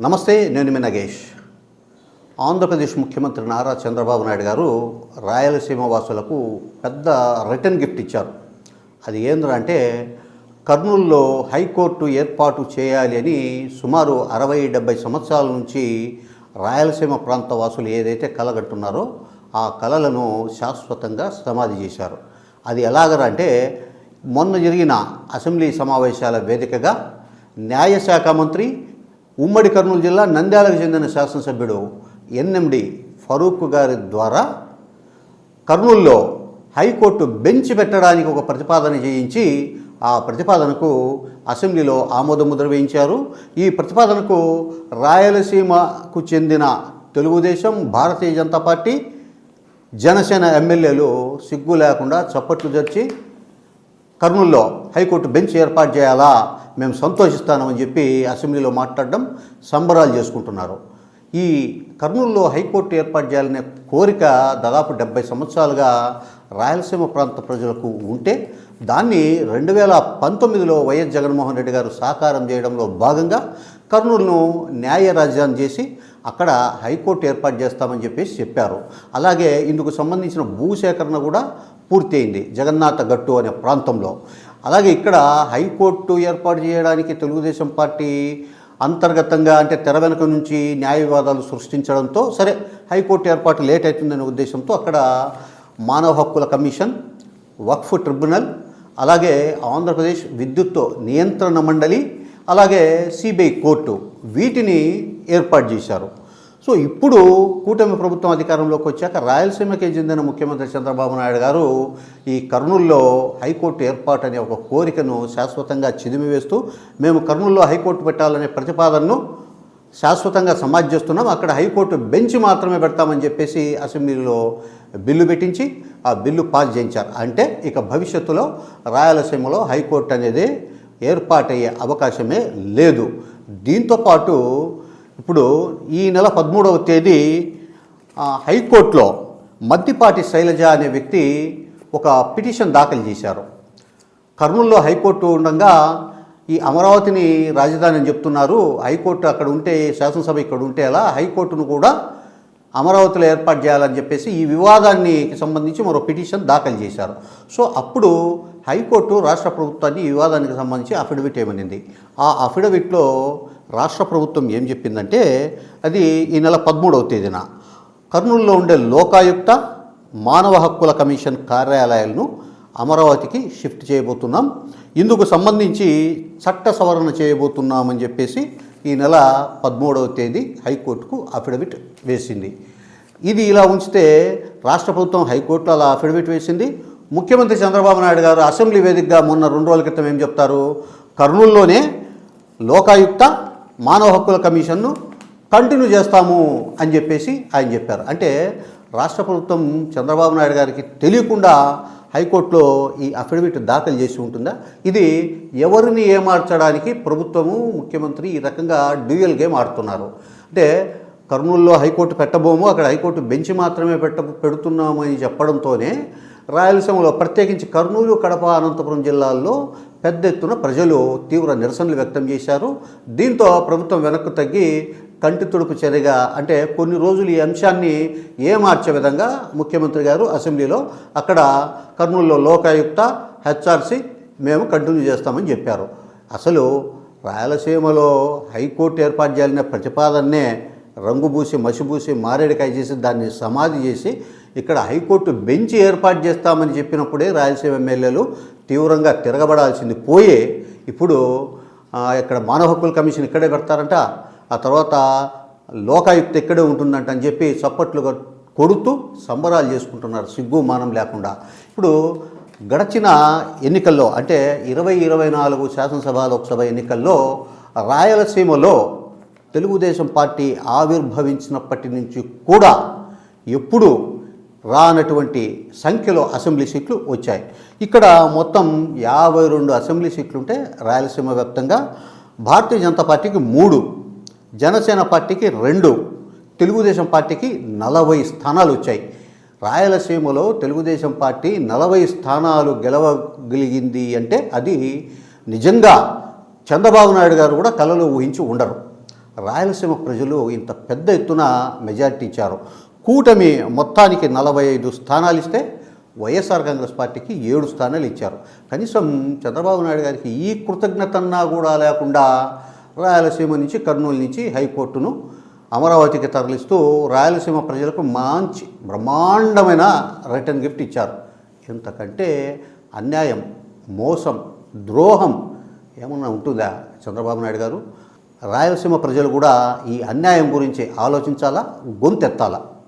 నమస్తే నేను మీ నగేష్. ఆంధ్రప్రదేశ్ ముఖ్యమంత్రి నారా చంద్రబాబు నాయుడు గారు రాయలసీమ వాసులకు పెద్ద రిటర్న్ గిఫ్ట్ ఇచ్చారు. అది ఏంటంటే కర్నూలులో హైకోర్టు ఏర్పాటు చేయాలి అని సుమారు అరవై డెబ్బై సంవత్సరాల నుంచి రాయలసీమ ప్రాంత వాసులు ఏదైతే కలగట్టున్నారో ఆ కళలను శాశ్వతంగా సమాధి చేశారు. అది ఎలాగరంటే మొన్న జరిగిన అసెంబ్లీ సమావేశాల వేదికగా న్యాయశాఖ మంత్రి ఉమ్మడి కర్నూలు జిల్లా నంద్యాలకు చెందిన శాసనసభ్యుడు ఎన్ఎండి ఫరూక్ గారి ద్వారా కర్నూలులో హైకోర్టు బెంచ్ పెట్టడానికి ఒక ప్రతిపాదన చేయించి ఆ ప్రతిపాదనకు అసెంబ్లీలో ఆమోదముద్ర వేయించారు. ఈ ప్రతిపాదనకు రాయలసీమకు చెందిన తెలుగుదేశం భారతీయ జనతా పార్టీ జనసేన ఎమ్మెల్యేలు సిగ్గు లేకుండా చప్పట్లు జర్చి కర్నూల్లో హైకోర్టు బెంచ్ ఏర్పాటు చేయాలా? మేము సంతోషిస్తామని చెప్పి అసెంబ్లీలో మాట్లాడడం సంబరాలు చేసుకుంటున్నారు. ఈ కర్నూలులో హైకోర్టు ఏర్పాటు చేయాలనే కోరిక దాదాపు డెబ్బై సంవత్సరాలుగా రాయలసీమ ప్రాంత ప్రజలకు ఉంటే దాన్ని రెండు వేల పంతొమ్మిదిలో వైఎస్ జగన్మోహన్ రెడ్డి గారు సాకారం చేయడంలో భాగంగా కర్నూలును న్యాయ రాజధాని చేసి అక్కడ హైకోర్టు ఏర్పాటు చేస్తామని చెప్పేసి చెప్పారు. అలాగే ఇందుకు సంబంధించిన భూసేకరణ కూడా పూర్తయింది జగన్నాథ గట్టు అనే ప్రాంతంలో. అలాగే ఇక్కడ హైకోర్టు ఏర్పాటు చేయడానికి తెలుగుదేశం పార్టీ అంతర్గతంగా అంటే తెర వెనుక నుంచి న్యాయ వివాదాలు సృష్టించడంతో సరే హైకోర్టు ఏర్పాటు లేట్ అవుతుందనే ఉద్దేశంతో అక్కడ మానవ హక్కుల కమిషన్ వక్ఫ్ ట్రిబ్యునల్ అలాగే ఆంధ్రప్రదేశ్ విద్యుత్ నియంత్రణ మండలి అలాగే సిబిఐ కోర్టు వీటిని ఏర్పాటు చేశారు. సో ఇప్పుడు కూటమి ప్రభుత్వం అధికారంలోకి వచ్చాక రాయలసీమకి చెందిన ముఖ్యమంత్రి చంద్రబాబు నాయుడు గారు ఈ కర్నూల్లో హైకోర్టు ఏర్పాటు అనే ఒక కోరికను శాశ్వతంగా చిదిమివేస్తూ మేము కర్నూల్లో హైకోర్టు పెట్టాలనే ప్రతిపాదనను శాశ్వతంగా సమాజ్ చేస్తున్నాం. అక్కడ హైకోర్టు బెంచ్ మాత్రమే పెడతామని చెప్పేసి అసెంబ్లీలో బిల్లు పెట్టించి ఆ బిల్లు పాస్ చేయించారు. అంటే ఇక భవిష్యత్తులో రాయలసీమలో హైకోర్టు అనేది ఏర్పాటయ్యే అవకాశమే లేదు. దీంతోపాటు ఇప్పుడు ఈ నెల పదమూడవ తేదీ హైకోర్టులో మద్దిపాటి శైలజ అనే వ్యక్తి ఒక పిటిషన్ దాఖలు చేశారు. కర్నూలులో హైకోర్టు ఉండగా ఈ అమరావతిని రాజధాని అని చెప్తున్నారు. హైకోర్టు అక్కడ ఉంటే శాసనసభ ఇక్కడ ఉంటే అలా హైకోర్టును కూడా అమరావతిలో ఏర్పాటు చేయాలని చెప్పేసి ఈ వివాదాన్ని సంబంధించి మరో పిటిషన్ దాఖలు చేశారు. సో అప్పుడు హైకోర్టు రాష్ట్ర ప్రభుత్వాన్ని ఈ వివాదానికి సంబంధించి అఫిడవిట్ ఏమనింది? ఆ అఫిడవిట్లో రాష్ట్ర ప్రభుత్వం ఏం చెప్పిందంటే అది ఈ నెల పదమూడవ తేదీన కర్నూలులో ఉండే లోకాయుక్త మానవ హక్కుల కమిషన్ కార్యాలయాలను అమరావతికి షిఫ్ట్ చేయబోతున్నాం. ఇందుకు సంబంధించి చట్ట సవరణ చేయబోతున్నామని చెప్పేసి ఈ నెల పదమూడవ తేదీ హైకోర్టుకు అఫిడవిట్ వేసింది. ఇది ఇలా ఉంచితే రాష్ట్ర ప్రభుత్వం హైకోర్టులో అలా అఫిడవిట్ వేసింది. ముఖ్యమంత్రి చంద్రబాబు నాయుడు గారు అసెంబ్లీ వేదికగా మొన్న రెండు రోజుల క్రితం ఏం చెప్తారు? కర్నూలులోనే లోకాయుక్త మానవ హక్కుల కమిషన్ను కంటిన్యూ చేస్తాము అని చెప్పేసి ఆయన చెప్పారు. అంటే రాష్ట్ర ప్రభుత్వం చంద్రబాబు నాయుడు గారికి తెలియకుండా హైకోర్టులో ఈ అఫిడవిట్ దాఖలు చేసి ఉంటుందా? ఇది ఎవరిని ఏమార్చడానికి ప్రభుత్వము ముఖ్యమంత్రి ఈ రకంగా డ్యూయల్ గేమ్ ఆడుతున్నారు. అంటే కర్నూలులో హైకోర్టు పెట్టబోము అక్కడ హైకోర్టు బెంచ్ మాత్రమే పెట్ట పెడుతున్నాము అని చెప్పడంతోనే రాయలసీమలో ప్రత్యేకించి కర్నూలు కడప అనంతపురం జిల్లాల్లో పెద్ద ఎత్తున ప్రజలు తీవ్ర నిరసనలు వ్యక్తం చేశారు. దీంతో ప్రభుత్వం వెనక్కు తగ్గి కంటి తుడుపు చర్యగా అంటే కొన్ని రోజులు ఈ అంశాన్ని ఏమార్చే విధంగా ముఖ్యమంత్రి గారు అసెంబ్లీలో అక్కడ కర్నూలులో లోకాయుక్త హెచ్ఆర్సి మేము కంటిన్యూ చేస్తామని చెప్పారు. అసలు రాయలసీమలో హైకోర్టు ఏర్పాటు చేయాలనే ప్రతిపాదననే రంగుబూసి మసిబూసి మారేడికాయ చేసి దాన్ని సమాధి చేసి ఇక్కడ హైకోర్టు బెంచ్ ఏర్పాటు చేస్తామని చెప్పినప్పుడే రాయలసీమ ఎమ్మెల్యేలు తీవ్రంగా తిరగబడాల్సింది పోయే ఇప్పుడు ఇక్కడ మానవ హక్కుల కమిషన్ ఇక్కడే పెడతారంట. ఆ తర్వాత లోకాయుక్త ఎక్కడే ఉంటుందంట అని చెప్పి చప్పట్లు కొడుతూ సంబరాలు చేసుకుంటున్నారు సిగ్గు మానం లేకుండా. ఇప్పుడు గడచిన ఎన్నికల్లో అంటే ఇరవై ఇరవై నాలుగు శాసనసభ లోక్సభ ఎన్నికల్లో రాయలసీమలో తెలుగుదేశం పార్టీ ఆవిర్భవించినప్పటి నుంచి కూడా ఎప్పుడు రానటువంటి సంఖ్యలో అసెంబ్లీ సీట్లు వచ్చాయి. ఇక్కడ మొత్తం యాభై రెండు అసెంబ్లీ సీట్లు ఉంటే రాయలసీమ వ్యాప్తంగా భారతీయ జనతా పార్టీకి మూడు జనసేన పార్టీకి రెండు తెలుగుదేశం పార్టీకి నలభై స్థానాలు వచ్చాయి. రాయలసీమలో తెలుగుదేశం పార్టీ నలభై స్థానాలు గెలవగలిగింది అంటే అది నిజంగా చంద్రబాబు నాయుడు గారు కూడా కలలో ఊహించి ఉండరు. రాయలసీమ ప్రజలు ఇంత పెద్ద ఎత్తున మెజారిటీ ఇచ్చారు. కూటమి మొత్తానికి నలభై ఐదు స్థానాలు ఇస్తే వైఎస్ఆర్ కాంగ్రెస్ పార్టీకి ఏడు స్థానాలు ఇచ్చారు. కనీసం చంద్రబాబు నాయుడు గారికి ఈ కృతజ్ఞతన్నా కూడా లేకుండా రాయలసీమ నుంచి కర్నూలు నుంచి హైకోర్టును అమరావతికి తరలిస్తూ రాయలసీమ ప్రజలకు మంచి బ్రహ్మాండమైన రిటర్న్ గిఫ్ట్ ఇచ్చారు. ఎంతకంటే అన్యాయం మోసం ద్రోహం ఏమన్నా ఉంటుందా? చంద్రబాబు నాయుడు గారు రాయలసీమ ప్రజలు కూడా ఈ అన్యాయం గురించి ఆలోచించాలా? గొంతెత్తాలా?